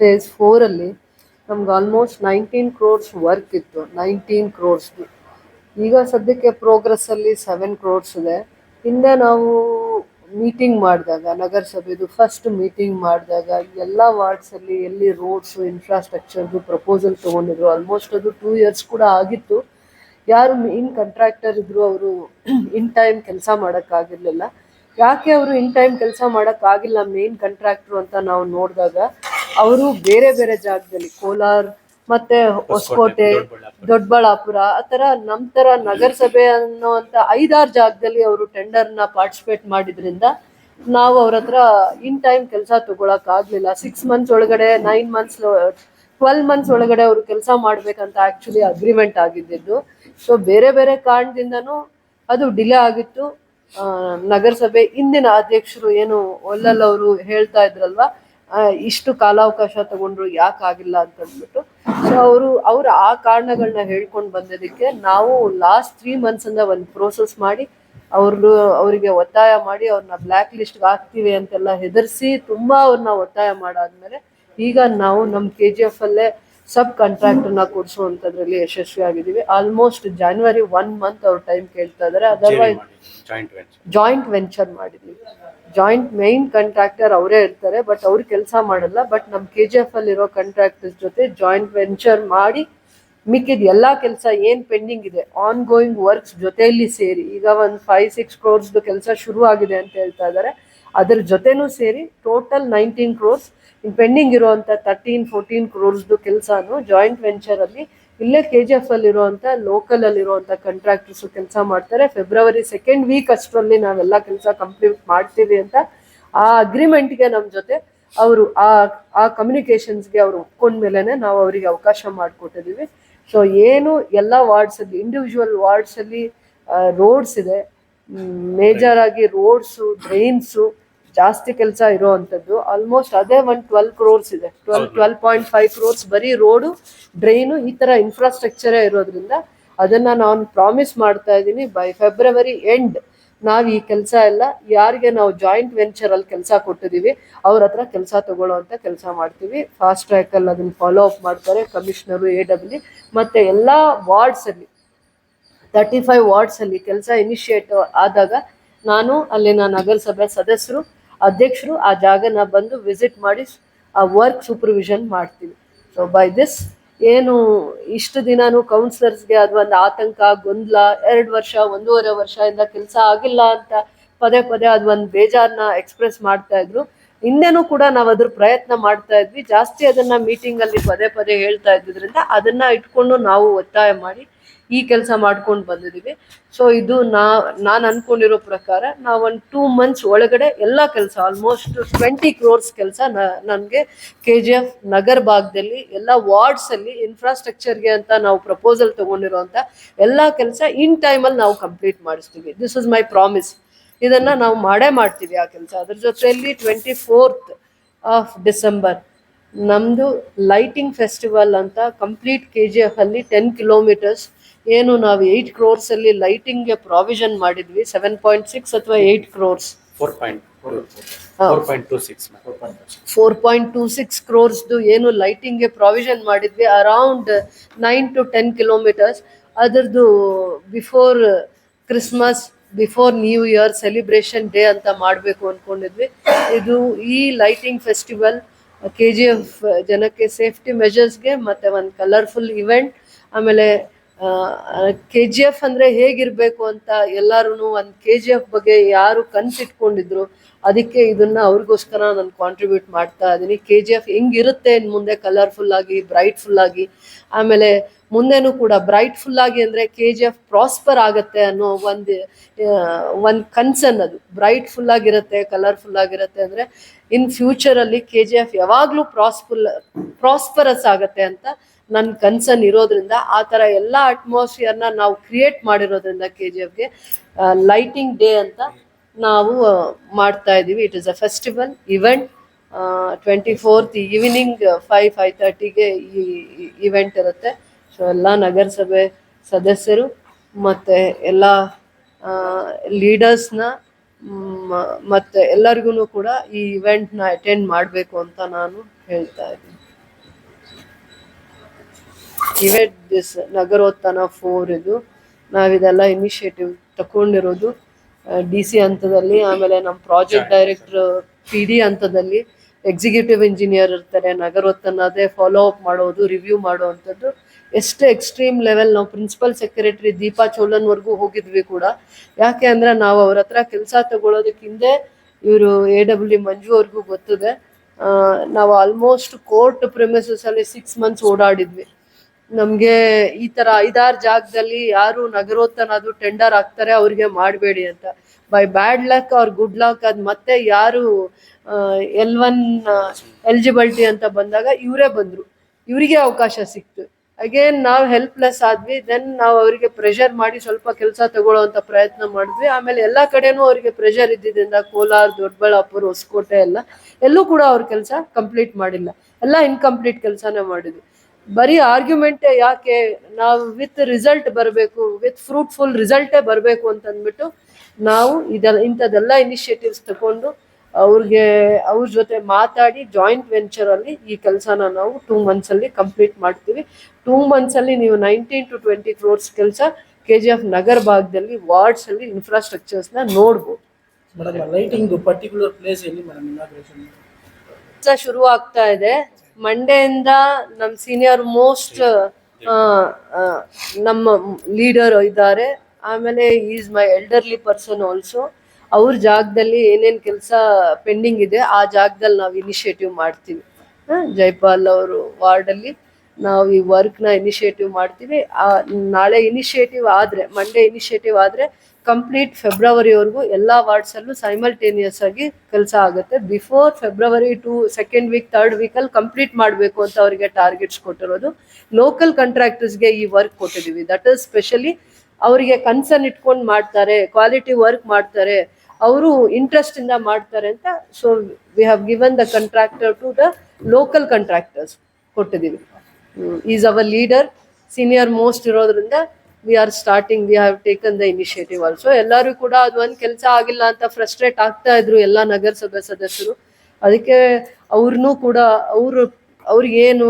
Face ಫೋರಲ್ಲಿ ನಮ್ಗೆ almost nineteen crores work ಇತ್ತು ನೈನ್ಟೀನ್ ಕ್ರೋರ್ಸ್ದು ಈಗ ಸದ್ಯಕ್ಕೆ ಪ್ರೋಗ್ರೆಸ್ಸಲ್ಲಿ ಸೆವೆನ್ ಕ್ರೋರ್ಸ್ ಇದೆ. ಹಿಂದೆ ನಾವು ಮೀಟಿಂಗ್ ಮಾಡಿದಾಗ, ನಗರಸಭೆದು ಫಸ್ಟ್ ಮೀಟಿಂಗ್ ಮಾಡಿದಾಗ ಎಲ್ಲ ವಾರ್ಡ್ಸಲ್ಲಿ ಎಲ್ಲಿ ರೋಡ್ಸು ಇನ್ಫ್ರಾಸ್ಟ್ರಕ್ಚರ್ದು ಪ್ರಪೋಸಲ್ ತೊಗೊಂಡಿದ್ರು ಆಲ್ಮೋಸ್ಟ್ ಅದು ಟೂ ಇಯರ್ಸ್ ಕೂಡ ಆಗಿತ್ತು. ಯಾರು ಮೇನ್ ಕಾಂಟ್ರಾಕ್ಟರ್ ಇದ್ರು ಅವರು ಇನ್ ಟೈಮ್ ಕೆಲಸ ಮಾಡೋಕ್ಕಾಗಿರ್ಲಿಲ್ಲ. ಯಾಕೆ ಅವರು ಇನ್ ಟೈಮ್ ಕೆಲಸ ಮಾಡೋಕ್ಕಾಗಿಲ್ಲ ಮೇನ್ ಕಾಂಟ್ರಾಕ್ಟ್ರು ಅಂತ ನಾವು ನೋಡಿದಾಗ ಅವರು ಬೇರೆ ಬೇರೆ ಜಾಗದಲ್ಲಿ ಕೋಲಾರ್ ಮತ್ತೆ ಹೊಸಕೋಟೆ ದೊಡ್ಡಬಳ್ಳಾಪುರ. ಆ ಥರ ನಮ್ಮ ಥರ ನಗರಸಭೆ ಅನ್ನೋಂಥ ಐದಾರು ಜಾಗದಲ್ಲಿ ಅವರು ಟೆಂಡರ್ನ ಪಾರ್ಟಿಸಿಪೇಟ್ ಮಾಡಿದ್ರಿಂದ ನಾವು ಅವ್ರ ಹತ್ರ ಇನ್ ಟೈಮ್ ಕೆಲಸ ತಗೊಳಕ್ ಆಗ್ಲಿಲ್ಲ. ಸಿಕ್ಸ್ ಮಂತ್ಸ್ ಒಳಗಡೆ ನೈನ್ ಮಂತ್ಸ್ ಟ್ವೆಲ್ ಮಂತ್ಸ್ ಒಳಗಡೆ ಅವರು ಕೆಲಸ ಮಾಡ್ಬೇಕಂತ ಆಕ್ಚುಲಿ ಅಗ್ರಿಮೆಂಟ್ ಆಗಿದ್ದು ಸೊ ಬೇರೆ ಬೇರೆ ಕಾರಣದಿಂದನೂ ಅದು ಡಿಲೇ ಆಗಿತ್ತು. ನಗರಸಭೆ ಇಂದಿನ ಅಧ್ಯಕ್ಷರು ಏನು ಒಲ್ಲಲ್ ಅವರು ಹೇಳ್ತಾ ಇದ್ರಲ್ವ? ಇಷ್ಟು ಕಾಲಾವಕಾಶ ತಗೊಂಡ್ರು ಯಾಕೆ ಆಗಿಲ್ಲ ಅಂತ ಅಂದ್ಬಿಟ್ಟು ಸೊ ಅವರು, ಅವ್ರ ಆ ಕಾರಣಗಳನ್ನ ಹೇಳ್ಕೊಂಡು ಬಂದಿದ್ದಕ್ಕೆ ನಾವು ಲಾಸ್ಟ್ ತ್ರೀ ಮಂತ್ಸ್ ಇಂದ ಒಂದು ಪ್ರೋಸೆಸ್ ಮಾಡಿ ಅವ್ರು ಅವರಿಗೆ ಒತ್ತಾಯ ಮಾಡಿ ಅವ್ರನ್ನ ಬ್ಲ್ಯಾಕ್ ಲಿಸ್ಟ್ಗೆ ಹಾಕ್ತೀವಿ ಅಂತೆಲ್ಲ ಹೆದರ್ಸಿ ತುಂಬಾ ಅವ್ರನ್ನ ಒತ್ತಾಯ ಮಾಡಾದ್ಮೇಲೆ ಈಗ ನಾವು ನಮ್ಮ ಕೆ ಜಿ ಎಫ್ ಅಲ್ಲೇ ಸಬ್ ಕಾಂಟ್ರಾಕ್ಟರ್ನ ಕೊಡಿಸುವಂಥದ್ರಲ್ಲಿ ಯಶಸ್ವಿ ಆಗಿದ್ದೀವಿ. ಆಲ್ಮೋಸ್ಟ್ ಜಾನ್ವರಿ ಒನ್ ಮಂತ್ ಅವ್ರ ಟೈಮ್ ಕೇಳ್ತಾ ಇದಾರೆ. Otherwise joint venture joint venture ಮಾಡಿದ್ವಿ. ಜಾಯಿಂಟ್ ಮೈನ್ ಕಾಂಟ್ರಾಕ್ಟರ್ ಅವರೇ ಇರ್ತಾರೆ ಬಟ್ ಅವ್ರು ಕೆಲಸ ಮಾಡಲ್ಲ. ಬಟ್ ನಮ್ಮ ಕೆ ಜಿ ಎಫ್ ಅಲ್ಲಿರೋ ಕಾಂಟ್ರಾಕ್ಟರ್ಸ್ ಜೊತೆ ಜಾಯಿಂಟ್ ವೆಂಚರ್ ಮಾಡಿ ಮಿಕ್ಕಿದ ಎಲ್ಲಾ ಕೆಲಸ ಏನ್ ಪೆಂಡಿಂಗ್ ಇದೆ ಆನ್ ಗೋಯಿಂಗ್ ವರ್ಕ್ಸ್ ಜೊತೆಯಲ್ಲಿ ಸೇರಿ ಈಗ ಒಂದು ಫೈವ್ ಸಿಕ್ಸ್ ಕ್ರೋರ್ಸ್ದು ಕೆಲಸ ಶುರು ಆಗಿದೆ ಅಂತ ಹೇಳ್ತಾ ಇದ್ದಾರೆ ಅದ್ರ ಜೊತೆನೂ ಸೇರಿ ಟೋಟಲ್ ನೈನ್ಟೀನ್ ಕ್ರೋರ್ಸ್ ಪೆಂಡಿಂಗ್ ಇರುವಂತ ತರ್ಟೀನ್ ಫೋರ್ಟೀನ್ ಕ್ರೋರ್ಸ್ದು ಕೆಲಸನು ಜಾಯಿಂಟ್ ವೆಂಚರ್ ಅಲ್ಲಿ ಇಲ್ಲೇ ಕೆ ಜಿ ಎಫ್ ಅಲ್ಲಿರುವಂತ ಲೋಕಲ್ ಅಲ್ಲಿರುವಂತ ಕಾಂಟ್ರಾಕ್ಟರ್ಸ್ ಕೆಲಸ ಮಾಡ್ತಾರೆ. ಫೆಬ್ರವರಿ ಸೆಕೆಂಡ್ ವೀಕ್ ಅಷ್ಟರಲ್ಲಿ ನಾವೆಲ್ಲ ಕೆಲಸ ಕಂಪ್ಲೀಟ್ ಮಾಡ್ತೀವಿ ಅಂತ ಆ ಅಗ್ರಿಮೆಂಟ್ಗೆ ನಮ್ಮ ಜೊತೆ ಅವರು ಆ ಆ ಕಮ್ಯುನಿಕೇಶನ್ಸ್ಗೆ ಅವರು ಒಪ್ಕೊಂಡ್ಮೇಲೆ ನಾವು ಅವರಿಗೆ ಅವಕಾಶ ಮಾಡಿಕೊಟ್ಟಿದ್ದೀವಿ ಸೊ ಏನು ಎಲ್ಲ ವಾರ್ಡ್ಸಲ್ಲಿ ಇಂಡಿವಿಜುವಲ್ ವಾರ್ಡ್ಸಲ್ಲಿ ರೋಡ್ಸ್ ಇದೆ. ಮೇಜರ್ ಆಗಿ ರೋಡ್ಸು, ಡ್ರೈನ್ಸು ಜಾಸ್ತಿ ಕೆಲಸ ಇರೋವಂಥದ್ದು. ಆಲ್ಮೋಸ್ಟ್ ಅದೇ ಒಂದು ಟ್ವೆಲ್ ಕ್ರೋರ್ಸ್ ಇದೆ. Twelve twelve point five crores ಬರೀ ರೋಡು, ಡ್ರೈನು ಈ ಥರ ಇನ್ಫ್ರಾಸ್ಟ್ರಕ್ಚರೇ ಇರೋದ್ರಿಂದ ಅದನ್ನ ನಾನು ಪ್ರಾಮಿಸ್ ಮಾಡ್ತಾ ಇದ್ದೀನಿ ಬೈ ಫೆಬ್ರವರಿ ಎಂಡ್ ನಾವು ಈ ಕೆಲಸ ಎಲ್ಲ, ಯಾರಿಗೆ ನಾವು ಜಾಯಿಂಟ್ ವೆಂಚರ್ ಅಲ್ಲಿ ಕೆಲಸ ಕೊಟ್ಟಿದೀವಿ, ಅವ್ರ ಹತ್ರ ಕೆಲಸ ಅಂತ ಕೆಲಸ ಮಾಡ್ತೀವಿ. ಫಾಸ್ಟ್ ಟ್ರ್ಯಾಕ್ ಅಲ್ಲಿ ಅದನ್ನ ಫಾಲೋ ಅಪ್ ಮಾಡ್ತಾರೆ ಕಮಿಷನರು ಎ ಡಬ್ಲ್ಯೂ ಮತ್ತೆ ಎಲ್ಲಾ ವಾರ್ಡ್ಸ್ ಅಲ್ಲಿ. ತರ್ಟಿ ಫೈವ್ ವಾರ್ಡ್ಸಲ್ಲಿ ಕೆಲಸ ಇನಿಷಿಯೇಟ್ ಆದಾಗ ನಾನು ಅಲ್ಲಿನ ನಗರಸಭೆ ಸದಸ್ಯರು, ಅಧ್ಯಕ್ಷರು ಆ ಜಾಗನ ಬಂದು ವಿಸಿಟ್ ಮಾಡಿ ಆ ವರ್ಕ್ ಸೂಪರ್ವಿಷನ್ ಮಾಡ್ತೀವಿ. ಸೊ ಬೈ ದಿಸ್ ಏನು ಇಷ್ಟು ದಿನಾನು ಕೌನ್ಸಿಲರ್ಸ್ಗೆ ಅದು ಒಂದು ಆತಂಕ, ಗೊಂದಲ, ಎರಡು ವರ್ಷ, ಒಂದೂವರೆ ವರ್ಷದಿಂದ ಕೆಲಸ ಆಗಿಲ್ಲ ಅಂತ ಪದೇ ಪದೇ ಅದು ಒಂದು ಬೇಜಾರನ್ನ ಎಕ್ಸ್ಪ್ರೆಸ್ ಮಾಡ್ತಾ ಇದ್ರು. ಹಿಂದೆನೂ ಕೂಡ ನಾವು ಅದ್ರ ಪ್ರಯತ್ನ ಮಾಡ್ತಾ ಇದ್ವಿ. ಜಾಸ್ತಿ ಅದನ್ನ ಮೀಟಿಂಗ್ ಅಲ್ಲಿ ಪದೇ ಪದೇ ಹೇಳ್ತಾ ಇದ್ದಿದ್ರಿಂದ ಅದನ್ನ ಇಟ್ಕೊಂಡು ನಾವು ಒತ್ತಾಯ ಮಾಡಿ ಈ ಕೆಲಸ ಮಾಡ್ಕೊಂಡು ಬಂದಿದ್ದೀವಿ ಸೊ ಇದು ನಾ, ನಾನು ಅನ್ಕೊಂಡಿರೋ ಪ್ರಕಾರ ನಾವು ಒಂದು ಟೂ ಮಂತ್ಸ್ ಒಳಗಡೆ ಎಲ್ಲ ಕೆಲಸ ಆಲ್ಮೋಸ್ಟ್ ಟ್ವೆಂಟಿ ಕ್ರೋರ್ಸ್ ಕೆಲಸ ನನಗೆ ಕೆ ಜಿ ಎಫ್ ನಗರ್ ಭಾಗದಲ್ಲಿ, ಎಲ್ಲ ವಾರ್ಡ್ಸ್ ಅಲ್ಲಿ ಇನ್ಫ್ರಾಸ್ಟ್ರಕ್ಚರ್ಗೆ ಅಂತ ನಾವು ಪ್ರಪೋಸಲ್ ತಗೊಂಡಿರೋಂತ ಎಲ್ಲ ಕೆಲಸ ಇನ್ ಟೈಮಲ್ಲಿ ನಾವು ಕಂಪ್ಲೀಟ್ ಮಾಡಿಸ್ತೀವಿ. ದಿಸ್ ಇಸ್ ಮೈ ಪ್ರಾಮಿಸ್ ಇದನ್ನ ನಾವು ಮಾಡೇ ಮಾಡ್ತೀವಿ ಆ ಕೆಲಸ. ಅದ್ರ ಜೊತೆಯಲ್ಲಿ ಟ್ವೆಂಟಿ ಫೋರ್ತ್ ಆಫ್ ಡಿಸೆಂಬರ್ ನಮ್ಮದು ಲೈಟಿಂಗ್ ಫೆಸ್ಟಿವಲ್ ಅಂತ ಕಂಪ್ಲೀಟ್ ಕೆ ಜಿ ಎಫ್ ಅಲ್ಲಿ ಟೆನ್ ಕಿಲೋಮೀಟರ್ಸ್ ಏನು ನಾವು ಏಯ್ಟ್ ಕ್ರೋರ್ಸ್ ಅಲ್ಲಿ ಲೈಟಿಂಗ್ಗೆ ಪ್ರಾವಿಷನ್ ಮಾಡಿದ್ವಿ ಸೆವೆನ್ ಪಾಯಿಂಟ್ ಸಿಕ್ಸ್ ಅಥವಾ eight crores four point two six crores point two six ಕ್ರೋರ್ಸ್ದು ಏನು ಲೈಟಿಂಗ್ಗೆ ಪ್ರಾವಿಷನ್ ಮಾಡಿದ್ವಿ around nine to ten kilometres ಅದರದ್ದು before Christmas before new year celebration day ಅಂತ ಮಾಡಬೇಕು ಅಂದ್ಕೊಂಡಿದ್ವಿ ಇದು ಈ lighting festival K G F ಜನಕ್ಕೆ ಸೇಫ್ಟಿ ಮೆಜರ್ಸ್ಗೆ ಮತ್ತು ಒಂದು ಕಲರ್ಫುಲ್ ಇವೆಂಟ್ ಆಮೇಲೆ ಕೆ ಜಿ ಎಫ್ ಅಂದರೆ ಹೇಗಿರಬೇಕು ಅಂತ ಎಲ್ಲರೂ ಒಂದು ಕೆ ಜಿ ಎಫ್ ಬಗ್ಗೆ ಯಾರು ಕನ್ಸಿಟ್ಕೊಂಡಿದ್ರು, ಅದಕ್ಕೆ ಇದನ್ನ ಅವ್ರಿಗೋಸ್ಕರ ನಾನು ಕಾಂಟ್ರಿಬ್ಯೂಟ್ ಮಾಡ್ತಾ ಇದ್ದೀನಿ ಕೆ ಜಿ ಎಫ್ ಹೆಂಗಿರುತ್ತೆ ಮುಂದೆ ಕಲರ್ಫುಲ್ ಆಗಿ ಬ್ರೈಟ್ಫುಲ್ ಆಗಿ, ಆಮೇಲೆ ಮುಂದೆನೂ ಕೂಡ ಬ್ರೈಟ್ಫುಲ್ ಆಗಿ ಅಂದರೆ ಕೆ ಜಿ ಎಫ್ ಪ್ರಾಸ್ಪರ್ ಆಗತ್ತೆ ಅನ್ನೋ ಒಂದು ಒಂದು ಕನ್ಸರ್ನ್ ಅದು. ಬ್ರೈಟ್ಫುಲ್ ಆಗಿರುತ್ತೆ ಕಲರ್ಫುಲ್ ಆಗಿರುತ್ತೆ ಅಂದರೆ ಇನ್ ಫ್ಯೂಚರಲ್ಲಿ ಕೆ ಜಿ ಎಫ್ ಯಾವಾಗಲೂ ಪ್ರಾಸ್ಫುಲ್ ಪ್ರಾಸ್ಪರಸ್ ಆಗತ್ತೆ ಅಂತ ನನ್ನ ಕನ್ಸರ್ನ್ ಇರೋದ್ರಿಂದ ಆ ಥರ ಎಲ್ಲ ಅಟ್ಮಾಸ್ಫಿಯರ್ನ ನಾವು ಕ್ರಿಯೇಟ್ ಮಾಡಿರೋದ್ರಿಂದ ಕೆ ಜಿ ಎಫ್ಗೆ ಲೈಟಿಂಗ್ ಡೇ ಅಂತ ನಾವು ಮಾಡ್ತಾ ಇದ್ದೀವಿ. It is a festival event twenty fourth evening five five ತರ್ಟಿಗೆ ಈ ಇವೆಂಟ್ ಇರುತ್ತೆ. ಸೊ ಎಲ್ಲ ನಗರಸಭೆ ಸದಸ್ಯರು ಮತ್ತು ಎಲ್ಲ ಲೀಡರ್ಸ್ನ ಮತ್ತೆ ಎಲ್ಲರಿಗೂ ಕೂಡ ಈ ಇವೆಂಟ್ನ ಅಟೆಂಡ್ ಮಾಡಬೇಕು ಅಂತ ನಾನು ಹೇಳ್ತಾ ಇದ್ದೀನಿ. ಇವೆಂಟ್ ದಿಸ್ ನಗರೋತ್ಥಾನ ಫೋರ್ ಇದು. ನಾವಿದೆಲ್ಲ ಇನಿಷಿಯೇಟಿವ್ ತಗೊಂಡಿರೋದು ಡಿ ಸಿ ಹಂತದಲ್ಲಿ ಆಮೇಲೆ ನಮ್ಮ ಪ್ರಾಜೆಕ್ಟ್ ಡೈರೆಕ್ಟರ್ ಪಿ ಡಿ ಹಂತದಲ್ಲಿ. ಎಕ್ಸಿಕ್ಯೂಟಿವ್ ಇಂಜಿನಿಯರ್ ಇರ್ತಾರೆ ನಗರೋತ್ಥಾನ ಅದೇ ಫಾಲೋ ಅಪ್ ಮಾಡೋದು ರಿವ್ಯೂ ಮಾಡುವಂಥದ್ದು. ಎಷ್ಟು ಎಕ್ಸ್ಟ್ರೀಮ್ ಲೆವೆಲ್ ನಾವು ಪ್ರಿನ್ಸಿಪಲ್ ಸೆಕ್ರೆಟರಿ ದೀಪಾ ಚೋಳನ್ವರೆಗೂ ಹೋಗಿದ್ವಿ ಕೂಡ. ಯಾಕೆ ಅಂದ್ರೆ ನಾವು ಅವ್ರ ಹತ್ರ ಕೆಲಸ ತಗೊಳ್ಳೋದಕ್ಕೆ ಹಿಂದೆ ಇವರು ಎ ಡಬ್ಲ್ಯೂ ಮಂಜು ಅವ್ರಿಗೂ ಗೊತ್ತಿದೆ. ನಾವು ಆಲ್ಮೋಸ್ಟ್ ಕೋರ್ಟ್ ಪ್ರೆಮಿಸಸ್ ಅಲ್ಲಿ ಸಿಕ್ಸ್ ಮಂತ್ಸ್ ಓಡಾಡಿದ್ವಿ. ನಮ್ಗೆ ಈ ತರ ಐದಾರು ಜಾಗದಲ್ಲಿ ಯಾರು ನಗರೋತ್ತನಾದ್ರು ಟೆಂಡರ್ ಆಗ್ತಾರೆ ಅವ್ರಿಗೆ ಮಾಡಬೇಡಿ ಅಂತ. ಬೈ ಬ್ಯಾಡ್ ಲಕ್ ಅವ್ರ ಗುಡ್ ಲಕ್ ಅದ್ ಮತ್ತೆ ಯಾರು ಎಲ್ ಒನ್ ಎಲಿಜಿಬಿಲಿಟಿ ಅಂತ ಬಂದಾಗ ಇವರೇ ಬಂದ್ರು. ಇವರಿಗೆ ಅವಕಾಶ ಸಿಕ್ತು. ಅಗೇನ್ ನಾವು ಹೆಲ್ಪ್ಲೆಸ್ ಆದ್ವಿ ದೆನ್ ನಾವು ಅವರಿಗೆ ಪ್ರೆಷರ್ ಮಾಡಿ ಸ್ವಲ್ಪ ಕೆಲಸ ತಗೊಳ್ಳೋಂಥ ಪ್ರಯತ್ನ ಮಾಡಿದ್ವಿ. ಆಮೇಲೆ ಎಲ್ಲ ಕಡೆನೂ ಅವರಿಗೆ ಪ್ರೆಷರ್ ಇದ್ದಿದ್ದರಿಂದ ಕೋಲಾರ ದೊಡ್ಡಬಳ್ಳಾಪುರ ಹೊಸಕೋಟೆ ಎಲ್ಲ, ಎಲ್ಲೂ ಕೂಡ ಅವ್ರ ಕೆಲಸ ಕಂಪ್ಲೀಟ್ ಮಾಡಿಲ್ಲ. ಎಲ್ಲ ಇನ್ಕಂಪ್ಲೀಟ್ ಕೆಲಸನೇ ಮಾಡಿದ್ವಿ. ಬರೀ ಆರ್ಗ್ಯುಮೆಂಟೇ ಯಾಕೆ ನಾವು ವಿತ್ ರಿಸಲ್ಟ್ ಬರಬೇಕು ವಿತ್ ಫ್ರೂಟ್ಫುಲ್ ರಿಸಲ್ಟೇ ಬರಬೇಕು ಅಂತ ಅಂದ್ಬಿಟ್ಟು ನಾವು ಇದೆಲ್ಲ ಇಂಥದ್ದೆಲ್ಲ ಇನಿಷಿಯೇಟಿವ್ಸ್ ತಗೊಂಡು ಅವ್ರಿಗೆ ಅವ್ರ ಜೊತೆ ಮಾತಾಡಿ ಜಾಯಿಂಟ್ ವೆಂಚರಲ್ಲಿ ಈ ಕೆಲಸನ ನಾವು ಟೂ ಮಂತ್ಸಲ್ಲಿ ಕಂಪ್ಲೀಟ್ ಮಾಡ್ತೀವಿ. ಟೂ ಮಂತ್ಸಲ್ಲಿ ನೀವು ನೈನ್ಟೀನ್ ಟು ಟ್ವೆಂಟಿ ಕ್ರೋರ್ಸ್ ಕೆಲಸ ಕೆ ಜಿ ಎಫ್ ನಗರ ಭಾಗದಲ್ಲಿ ವಾರ್ಡ್ಸಲ್ಲಿ ಇನ್ಫ್ರಾಸ್ಟ್ರಕ್ಚರ್ಸ್ನ ನೋಡ್ಬೋದು. ಮೇಡಮ್ ಲೈಟಿಂಗ್ ಪರ್ಟಿಕ್ಯುಲರ್ ಪ್ಲೇಸ್ ಎಲ್ಲಿ ಮೇಡಮ್ ಇನಾಗ್ರೇಷನ್ ಶುರು ಆಗ್ತಾ ಇದೆ. ಮಂಡೆಯಿಂದ ನಮ್ಮ ಸೀನಿಯರ್ ಮೋಸ್ಟ್ ನಮ್ಮ ಲೀಡರ್ ಇದ್ದಾರೆ. ಆಮೇಲೆ is my elderly person also ಅವ್ರ ಜಾಗದಲ್ಲಿ ಏನೇನು ಕೆಲಸ ಪೆಂಡಿಂಗ್ ಇದೆ ಆ ಜಾಗದಲ್ಲಿ ನಾವು ಇನಿಷಿಯೇಟಿವ್ ಮಾಡ್ತೀವಿ. ಜೈಪಾಲ್ ಅವರು ವಾರ್ಡಲ್ಲಿ. ನಾವು ಈ ವರ್ಕ್ನ ಇನಿಷಿಯೇಟಿವ್ ಮಾಡ್ತೀವಿ. ಆ, ನಾಳೆ ಇನಿಷಿಯೇಟಿವ್ ಆದರೆ ಮಂಡೇ ಇನಿಷಿಯೇಟಿವ್ ಆದರೆ ಕಂಪ್ಲೀಟ್ ಫೆಬ್ರವರಿವರೆಗೂ ಎಲ್ಲ ವಾರ್ಡ್ಸಲ್ಲೂ ಸೈಮಲ್ಟೇನಿಯಸ್ ಆಗಿ ಕೆಲಸ ಆಗುತ್ತೆ. Before February to second week third ವೀಕಲ್ಲಿ ಕಂಪ್ಲೀಟ್ ಮಾಡಬೇಕು ಅಂತ ಅವರಿಗೆ ಟಾರ್ಗೆಟ್ಸ್ ಕೊಟ್ಟಿರೋದು. ಲೋಕಲ್ ಕಾಂಟ್ರಾಕ್ಟರ್ಸ್ಗೆ ಈ ವರ್ಕ್ ಕೊಟ್ಟಿದ್ದೀವಿ ದಟ್ ಇಸ್ ಸ್ಪೆಷಲಿ ಅವರಿಗೆ ಕನ್ಸರ್ನ್ ಇಟ್ಕೊಂಡು ಮಾಡ್ತಾರೆ ಕ್ವಾಲಿಟಿ ವರ್ಕ್ ಮಾಡ್ತಾರೆ ಅವರು ಇಂಟ್ರೆಸ್ಟಿಂದ ಮಾಡ್ತಾರೆ ಅಂತ. So we have given the contractor to the local contractors ಕೊಟ್ಟಿದ್ದೀವಿ is our leader senior most ಇರೋದ್ರಿಂದ we are starting we have taken the initiative also ಎಲ್ಲರೂ ಕೂಡ ಅದು ಒಂದು ಕೆಲಸ ಆಗಿಲ್ಲ ಅಂತ ಫ್ರಸ್ಟ್ರೇಟ್ ಆಗ್ತಾ ಇದ್ರು ಎಲ್ಲ ನಗರಸಭೆ ಸದಸ್ಯರು. ಅದಕ್ಕೆ ಅವ್ರನ್ನೂ ಕೂಡ ಅವರು ಅವ್ರಿಗೇನು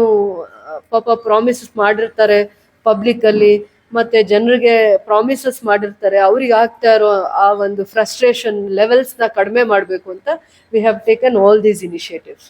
ಪಾಪ ಪ್ರಾಮಿಸಸ್ ಮಾಡಿರ್ತಾರೆ ಪಬ್ಲಿಕ್ ಅಲ್ಲಿ, ಮತ್ತೆ ಜನರಿಗೆ ಪ್ರಾಮಿಸಸ್ ಮಾಡಿರ್ತಾರೆ. ಅವ್ರಿಗೆ ಆಗ್ತಾ ಇರೋ ಆ ಒಂದು ಫ್ರಸ್ಟ್ರೇಷನ್ ಲೆವೆಲ್ಸ್ನ ಕಡಿಮೆ ಮಾಡಬೇಕು ಅಂತ we have taken all these initiatives